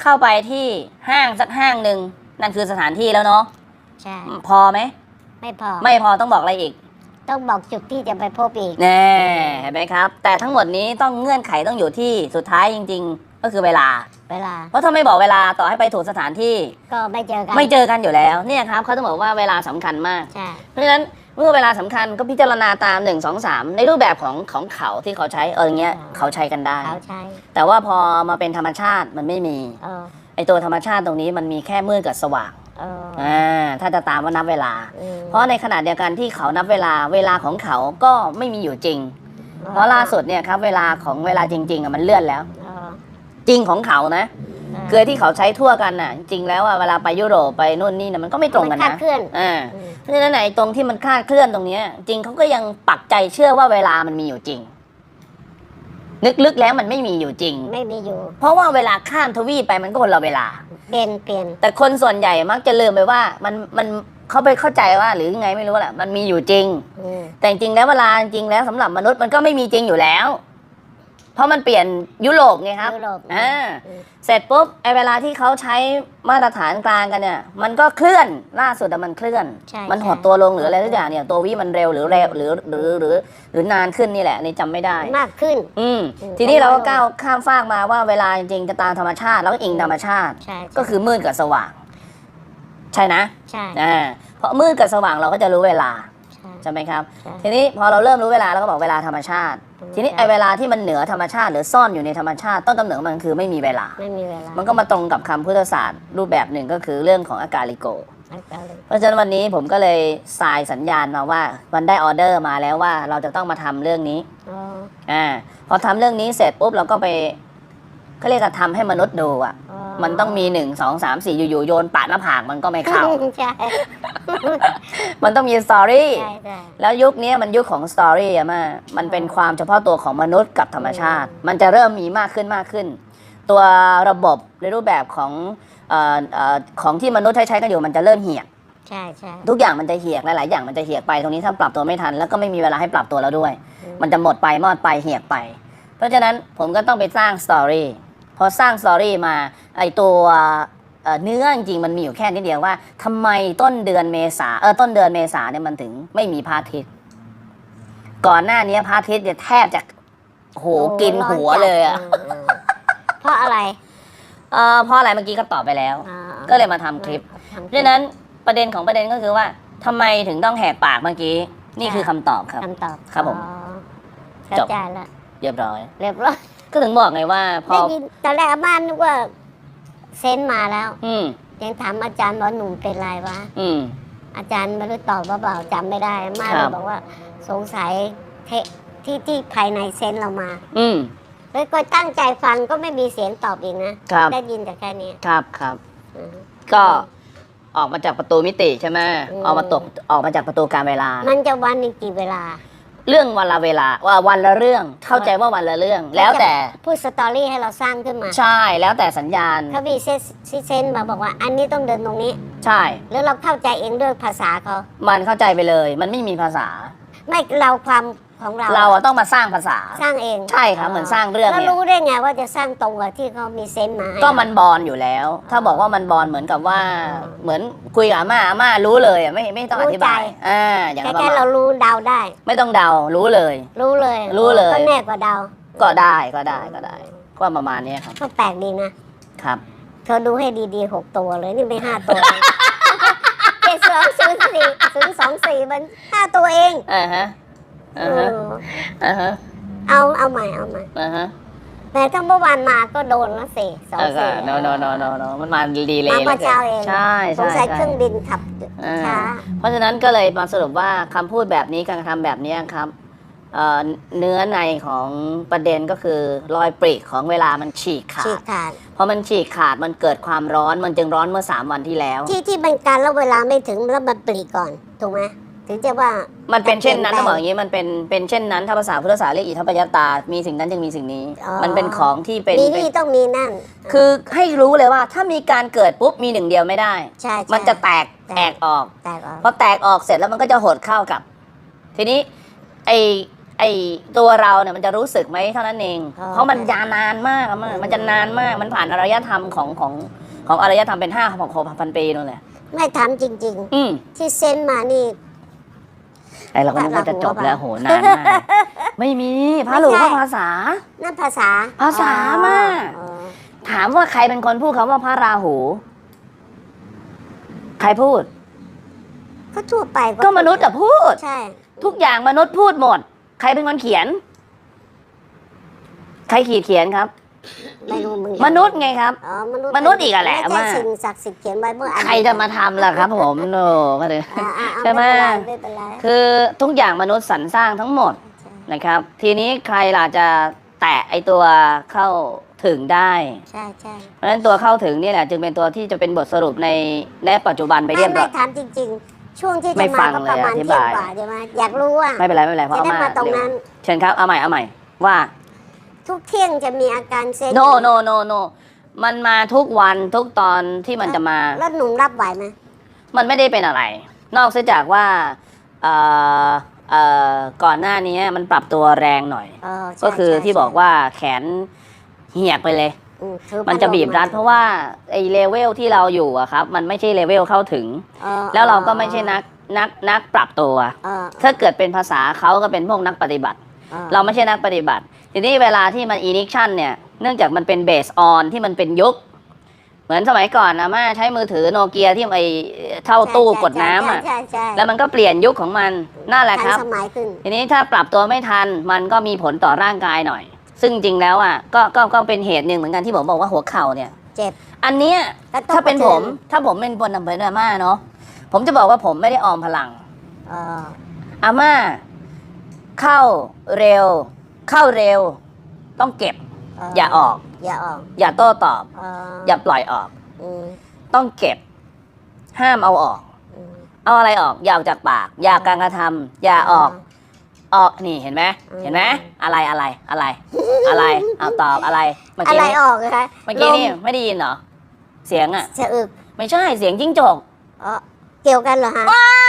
เข้าไปที่ห้างสักห้างหนึ่งนั่นคือสถานที่แล้วเนาะใช่พอไหมไม่พอ ไม่พอต้องบอกอะไรอีก ต้องบอกจุดที่จะไปพบอีกแน่เห็นไหมครับ แต่ทั้งหมดนี้ต้องเงื่อนไขต้องอยู่ที่สุดท้ายจริง ๆ ก็คือเวลา เวลา เพราะถ้าไม่บอกเวลาต่อให้ไปถูกสถานที่ ก็ไม่เจอกันไม่เจอกันอยู่แล้วเนี่ยครับเขาต้องบอกว่าเวลาสำคัญมากใช่เพราะฉะนั้น เมื่อเวลาสำคัญก็พิจารณาตาม1 2 3 ในรูปแบบของของเขาที่เขาใช้เอออย่างเงี้ยเขาใช้กันได้เขาใช้แต่ว่าพอมาเป็นธรรมชาติมันไม่มีเออไอตัวธรรมชาติตรงนี้มันมีแค่มืดกับสว่างเอออ่าถ้าจะตามว่านับเวลาอืมเพราะในขณะเดียวกันที่เขานับเวลาเวลาของเขาก็ไม่มีอยู่จริง เพราะล่าสุดเนี่ยครับเวลาของเวลาจริงๆอะมันเลื่อนแล้วเออจริงของเขานะ เออคือที่เขาใช้ทั่วกันน่ะ จริงแล้วอะเวลาไปยุโรปไปนู่นนี่นะมันก็ไม่ตรงกันมัคลาดนะเคลื่อน อ่าอืมเพราะฉะนั้นไอ้ตรงที่มันคลาดเคลื่อนตรงเนี้ย จริงเขาก็ยังปักใจเชื่อว่าเวลามันมีอยู่จริง ลึกๆแล้วมันไม่มีอยู่จริง ไม่มีอยู่ เพราะว่าเวลาข้ามทวีปไปมันก็คนละเวลา เปลี่ยนเปลี่ยนแต่คนส่วนใหญ่มักจะลืมไปว่ามันมันเขาไปเข้าใจว่า หรือยังไงไม่รู้แหละมันมีอยู่จริง อืมแต่จริงๆแล้วเวลาจริงๆแล้วสำหรับมนุษย์มันก็ไม่มีจริงอยู่แล้ว เพราะมันเปลี่ยนยุโรปไงครับยุโรปอ่าอืมเสร็จปุ๊บไอเวลาที่เขาใช้มาตรฐานกลางกันเนี่ย มันก็เคลื่อนล่าสุดอะมันเคลื่อนใช่มันหดใช่ตัวลงหรืออะไรทุกอย่างเนี่ยตัววิมันเร็วหรือเร็วหรือหรือหรือ หรือนานขึ้นนี่แหละอันนี่จำไม่ได้มากขึ้น อืมอืมทีนี้เราก็ประมาณก้าวข้ามฟากมาว่าเวลาจริงๆจะตามธรรมชาติ แล้วก็อิงธรรมชาติใช่ก็คือมืดกับสว่าง ใช่นะใช่อ่าเพราะมืดกับสว่างเราก็จะรู้เวลาใช่ใช่ไหมครับใช่ทีนี้พอเราเริ่มรู้เวลาเราก็บอกเวลาธรรมชาติธรรมชาติ ทีนี้ไอเวลาที่มันเหนือธรรมชาติ หรือซ่อนอยู่ในธรรมชาติต้นกำเนิดของมันคือไม่มีเวลา ไม่มีเวลา มันก็มาตรงกับคำพุทธศาสตร์รูปแบบหนึ่งก็คือเรื่องของอากาลิโกไม่เป็นไรเพราะฉะนั้นวันนี้ผมก็เลยสายสัญญาณมาว่ามันได้ออเดอร์มาแล้วว่าเราจะต้องมาทำเรื่องนี้อ๋ออ่าพอทำเรื่องนี้เสร็จปุ๊บเราก็ไปเขาเรียกว่าทำให้มนุษย์ดูอะอ๋อ มันต้องมีหนึ่งสองสามสี่อยู่ๆโยนปาดหน้าผากมันก็ไม่เข้า ใช่มันต้องมีสตอรี่ ใช่ใช่แล้วยุคนี้มันยุคของสตอรี่อะมามันเป็นความเฉพาะตัวของมนุษย์กับธรรมชาติ มันจะเริ่มมีมากขึ้นมากขึ้น ตัวระบบในรูปแบบของเอ่อเอ่อของที่มนุษย์ใช้ใช้กันอยู่มันจะเริ่มเหี่ยกใช่ใช่ ทุกอย่างมันจะเหี่ยกหลายๆอย่างมันจะเหี่ยกไปตรงนี้ถ้าปรับตัวไม่ทัน แล้วก็ไม่มีเวลาให้ปรับตัวแล้วด้วยมันจะหมดไปมอดไปเหี่ยกไป เพราะฉะนั้นผมก็ต้องไปสร้างสตอรี่ พอสร้างสตอรี่มาไอตัวเอ่อเนื้อจริงๆมันมีอยู่แค่นิดเดียวว่าทำไมต้นเดือนเมษาเออต้นเดือนเมษาเนี่ยมันถึงไม่มีพระอาทิตย์ก่อนหน้านี้พระอาทิตย์เนี่ยแทบจะโหกินหัวเลยอะมอืมเพราะอะไรเออเพราะอะไรเมื่อกี้ก็ตอบไปแล้วอ่าก็เลยมาทำคลิปทำเพราะฉะนั้นประเด็นของประเด็นก็คือว่าทำไมถึงต้องแหกปากเมื่อกี้ นี่คือคำตอบครับคำตอบครับผมอ๋อเข้าจบใจแล้วเรียบร้อย เรียบร้อย ก็ถึงบอกไงว่า พอได้ยินตอนแรกอาม่านึกว่าเซนต์มาแล้ว อืมยังถามอาจารย์ว่าหนุ่มเป็นไรวะอืม อาจารย์ไม่รู้ตอบว่าเปล่าจำไม่ได้อาม่าครัเลบยบอกว่าสงสัยเทที่ที่ภายในเซนต์เรามาอืมเลยก็ตั้งใจฟังก็ไม่มีเสียงตอบอีกนะครับได้ยินแต่แค่นี้ครับครับ อืม ก็ออกมาจากประตูมิติใช่ไหมอืม ออกมาตกออกมาจากประตูการเวลา มันจะวันหนึงกี่เวลา เรื่องวันละเวลาว่าวันละเรื่องเข้าใจว่าวันละเรื่อง แล้วแต่พูดสตอรี่ให้เราสร้างขึ้นมา ใช่แล้วแต่สัญญาณถ้ามีเซนเซนมาบอกว่า อันนี้ต้องเดินตรงนี้ ใช่ แล้วเราเข้าใจเองด้วยภาษาเขา มันเข้าใจไปเลย มันไม่มีภาษา ไม่เราความ ของเราเราอะต้องมาสร้างภาษา สร้างเองใช่ครับเหมือนสร้างเรื่องแล้วเนี่ย รู้ได้ไงว่าจะสร้างตรงกับที่เขามีเซนต์มาให้ ก็มันบอลอยู่แล้ว ถ้าบอกว่ามันบอลเหมือนกับว่า เหมือนคุยกับอาม่าอาม่ารู้เลยอะไม่ไม่ต้องอธิบายอ่าอย่างแค่นั้นประแค่มาเราณรู้เดาได้ ไม่ต้องเดารู้เลย รู้เลยรู้เลย ก็แน่กว่าเดาก็ได้ก็ได้ก็ได้ก็ประมาณนี้ครับก็แปลกดีนะครับ เธอดูให้ดีๆหกตัวเลยนี่ไม่ห้าตัวเจ็ดสองศูนย์สี่ศูนย์สองสี่มันห้าตัวเอง อ่าฮะ อ่าฮะเอออ่าฮะเอาเอาใหม่เอาใหม่อ่าฮะแต่ถ้าเมื่อวานมาก็โดนแล้วสี่สองเออก็สี่โนโนโนโนโนมันมาดีเลยมาเมื่อเช้าเองใช่สงใช่สัยใช่เครื่องบินขับอ่าช้าเพราะฉะนั้นก็เลยมาสรุปว่าคำพูดแบบนี้การกระทำแบบนี้ครับเอ่อเนื้อในของประเด็นก็คือรอยปริของเวลามันฉีกขาฉีดกขาดพอมันฉีกขาดมันเกิดความร้อนมันจึงร้อนเมื่อ 3 วันที่แล้ว ที่ที่เป็นการแล้วเวลาไม่ถึงแล้วมันปลีก่อนถูกไหม ถึงจะว่ามันเป็นเช่นนั้นเปลี่ต้ยอนงแปลงบอกอย่างนี้มันเป็นเป็นเช่นนั้นถ้าภาษาพุทธศาสตร์เรียกอิทธิปยตา มีสิ่งนั้นจึงมีสิ่งนี้อ๋อมันเป็นของที่เป็นมีเป็นนี่ต้องมีนั่น คือให้รู้เลยว่าถ้ามีการเกิดปุ๊บมีหนึ่งเดียวไม่ได้ใช่ใช่มันจะแตกแตกแตกออกแตกออกพอแตกออกเสร็จแล้วมันก็จะหดเข้ากับ ทีนี้ไอไอตัวเราเนี่ยมันจะรู้สึกไหมเท่านั้นเองอ๋อเพราะมันยาวนานมากอะมันมันจะนานมากมันผ่านอารยธรรมของของของอารยธรรมเป็นห้าหกพันปีนู่นแหละไม่ทำจริงอืมๆที่เซ็นมานี่ ไอเราก็นึกว่าจะจบแล้วพระราหูโหนานมากไม่มีพระหลวงไม่ใช่ก็ภาษา นั่นภาษา ภาษาอ๋อมากอ๋อถามว่าใครเป็นคนพูดคำว่าพระราหู ใครพูด ก็ทั่วไป ก็มนุษย์อะพูด ใช่ ทุกอย่างมนุษย์พูดหมด ใครเป็นคนเขียน ใครขีดเขียนครับ ไม่รู้มึงมนุษย์ไงครับ อ๋อมนุษย์มนุษย์อีกอะแหละไม่ใช่ว่าสิ่งศักดิ์สิทธิ์เขียนไว้เมื่ออันใครจะมาทำล่ะครับ ผมโนก็เลย อ่าอ่าอ่าใช่ไหม ไม่เป็นไรคือทุกอย่างมนุษย์สรรสร้างทั้งหมดใช่นะครับ ทีนี้ใครล่ะจะแตะไอตัวเข้าถึงได้ ใช่ใช่เพราะฉะนั้นตัวเข้าถึงนี่แหละจึงเป็นตัวที่จะเป็นบทสรุปในในปัจจุบันไปไม่เรียบร้ไม่อย ถามจริง ๆ ช่วงที่ไม่จะฟัมางก็เลยประมาณอธิเที่ยงบายกว่าใช่ไหมอยากรู้ว่าไม่เป็นไรไม่เป็นไรเพราะจะเอาได้มามาตรงเร็วนั้น เชิญครับเอาใหม่เอาใหม่ว่า ทุกเที่ยงจะมีอาการเซ็นโนโนโนโนมันมาทุกวันทุกตอนที่มันจะมา แล้วหนุ่มรับไหวไหมมันไม่ได้เป็นอะไร นอกเสียจากว่าเอ่อเอ่อก่อนหน้านี้มันปรับตัวแรงหน่อย เออใช่ก็คือใช่ที่บอกว่าแขนเหี่ยกไปเลย อืมคือมันจะบีบรัดเพราะว่าไอ้เลเวลที่เราอยู่อะครับ มันไม่ใช่เลเวลเข้าถึง ออแล้วเราก็ไม่ใช่นักนักนักปรับตัว เออถ้าเกิดเป็นภาษาเขาก็เป็นพวกนักปฏิบัติ ออเราไม่ใช่นักปฏิบัติ ทีนี้เวลาที่มัน injection เนี่ย เนื่องจากมันเป็น base on ที่มันเป็นยุค เหมือนสมัยก่อนนะมาใช้มือถือโนเกียที่ไอเท่าตู้กดน้ำอะใช่ใช่ใช่แล้วมันก็เปลี่ยนยุคของมันนั่นแหละครับ ทันสมัยขึ้น ทีนี้ถ้าปรับตัวไม่ทันมันก็มีผลต่อร่างกายหน่อย ซึ่งจริงแล้วอะก็ก็ก็เป็นเหตุหนึ่งเหมือนกันที่ผมบอกว่าหัวเข่าเนี่ย เจ็บ อันเนี้ยแล้วต้องถ้าเป็นผมผชิญถ้าผมเป็นคนทำเป็นอาม่าเนาะผมจะบอกว่าผมไม่ได้ออมพลัง เอออาม่าเข้าเร็ว เข้าเร็ว ต้องเก็บเอย่าออก อย่าออก อย่าโต้ตอบเอออย่าปล่อยออกอืมต้องเก็บ ห้ามเอาออกอืมเอาอะไรออก อย่าออกจากปาก อย่าการกระทำอย่าออก ออกนี่เห็นไหมอืมเห็นไหมอะไรอะไรอะไร อะไรเอาตอบอะไรเมื่ออะกี้ไรนี้ออกอะคะเมื่อกี้นี่ลไม่ได้ยินเหรอเสียงอะสะอึกไม่ใช่เสียงจิ้งจกเออเกี่ยวกันเหรอฮะอ้าว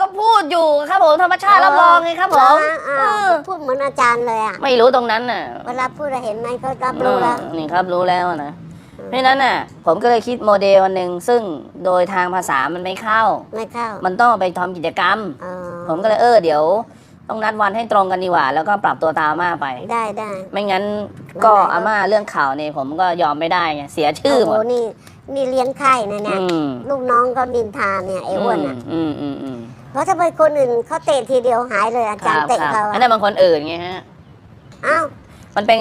ก็พูดอยู่ครับผมธรรมชาติรับรองไงครับผมอ่าอ่าเออพูดเหมือนอาจารย์เลยอะ ไม่รู้ตรงนั้นน่ะเวลาพูดเราเห็นไหมก็รับรู้แล้วอืมนี่ครับรู้แล้วนะอืมเพราะฉะนั้นน่ะผมก็เลยคิดโมเดลอันหนึ่งซึ่งโดยทางภาษามันไม่เข้า ไม่เข้า มันต้องไปทำกิจกรรมเออผมก็เลยเออเดี๋ยว ต้องนัดวันให้ตรงกันดีกว่า แล้วก็ปรับตัวตามอาม่าไป ได้ได้ ไม่งั้นก็อาม่าเรื่องข่าวนี่ผมก็ยอมไม่ได้ไงเสียชื่อหมโอ้ดโหนี่นี่เลี้ยงไข่นะเนี่ยอืมลูกน้องเขาดินทาเนี่ยไอ้อ้วนอะอืมอืมอืม เพราะถ้าเป็นคนอื่นเขาเตะทีเดียวหายเลยอาคจารรับย์เตะครับเขาอันอะนั้นบางคนอื่นไงฮะอ้าวมันเป็น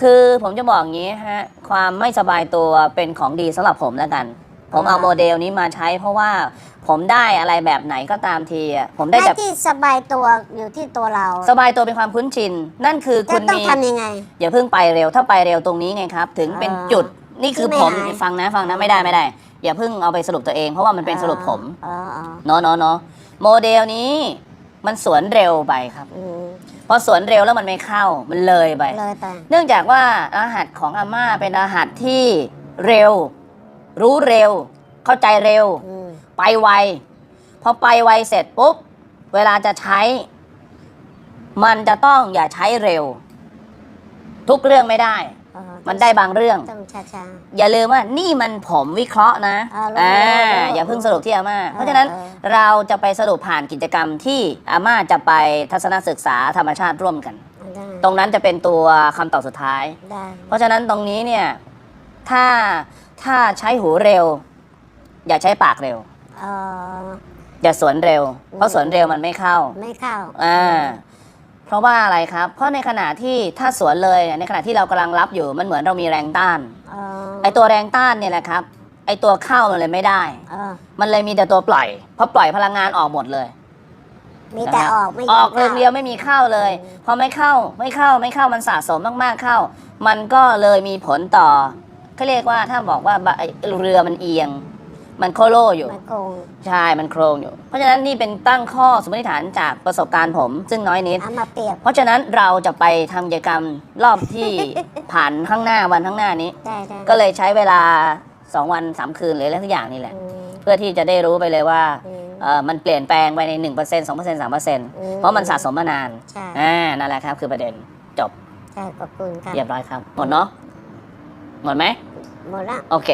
คือผมจะบอกอย่างนี้ฮะความไม่สบายตัวเป็นของดีสำหรับผมแล้วกัน ผมเอาโมเดลนี้มาใช้ เพราะว่าผมได้อะไรแบบไหนก็ตามทีอะผมได้หแบน้าบที่สบายตัวอยู่ที่ตัวเรา สบายตัวเป็นความคุ้นชิน นั่นคือจะคุณต้องมีทำยังไงอย่าเพิ่งไปเร็วถ้าไปเร็วตรงนี้ไงครับ ถึงเป็นอ่าจุดนี่คือที่ไม่ผมหายฟังนะฟังนะไม่ได้ไม่ได้ อย่าเพิ่งเอาไปสรุปตัวเอง เพราะว่ามันเป็นสรุปผมอ๋ออ๋อเนาะเนาะเนาะ โมเดลนี้มันสวนเร็วไปครับ อืมพอสวนเร็วแล้วมันไม่เข้ามันเลยไป เลยไป เนื่องจากว่าอาหารของอาม่าเป็นอาหารที่เร็ว รู้เร็ว เข้าใจเร็ว อืมไปไว พอไปไวเสร็จปุ๊บ เวลาจะใช้ มันจะต้องอย่าใช้เร็ว ทุกเรื่องไม่ได้อ๋อ มันได้บางเรื่อง ต้องช้าช้า อย่าลืมว่านี่มันผมวิเคราะห์นะอ่ารู้อ่ารู้รู้อย่าเพิ่งสรุปที่อาม่าๆเพราะฉะนั้นออ เราจะไปสรุปผ่านกิจกรรมที่อาม่าจะไปทัศนศึกษาธรรมชาติร่วมกันเออได้ตรงนั้นจะเป็นตัวคำตอบสุดท้าย ได้เพราะฉะนั้นตรงนี้เนี่ยถ้าถ้าใช้หูเร็ว อย่าใช้ปากเร็ว เอออย่าสวนเร็ว เพราะสวนเร็วมันไม่เข้า ไม่เข้าอ่า เพราะว่าอะไรครับ เพราะในขณะที่ถ้าสวนเลยเนี่ยในขณะที่เรากำลังรับอยู่มันเหมือนเรามีแรงต้าน เออไอตัวแรงต้านเนี่ยแหละครับไอตัวเข้ามันเลยไม่ได้ เออมันเลยมีแต่ตัวปล่อยเพราะปล่อยพลังงานออกหมดเลย มีแต่ออกไม่ออกข้าเรื่องเดียวไม่มีเข้าเลยอืมพอไม่เข้าไม่เข้าไม่เข้ามันสะสมมากๆเข้า มันก็เลยมีผลต่อเขาเรียกว่าถ้าบอกว่าบะไอ้เรือมันเอียง มันโคโลอยู่ มันโกงใช่ มันโครงอยู่ เพราะฉะนั้นนี่เป็นตั้งข้อสมมติฐานจากประสบการณ์ผม ซึ่งน้อยนิด เอามาเปรียบเพราะฉะนั้นเราจะไปทำกิจกรรมรอบที่ ผ่านข้างหน้าวันข้างหน้านี้ ได้ได้ก็เลยใช้เวลา 2 วัน 3 คืนหรืออะไรทุกอย่างนี่แหละ อืมเพื่อที่จะได้รู้ไปเลยว่าอืมเอ่อมันเปลี่ยนแปลงไปใน 1% 2% 3%เพราะมันสะสมมานานใช่อ่านั่นแหละครับ คือประเด็นจบใช่ขอบคุณครับเรียบร้อยครับ หมดเนาะหมดไหมหมดละ โอเค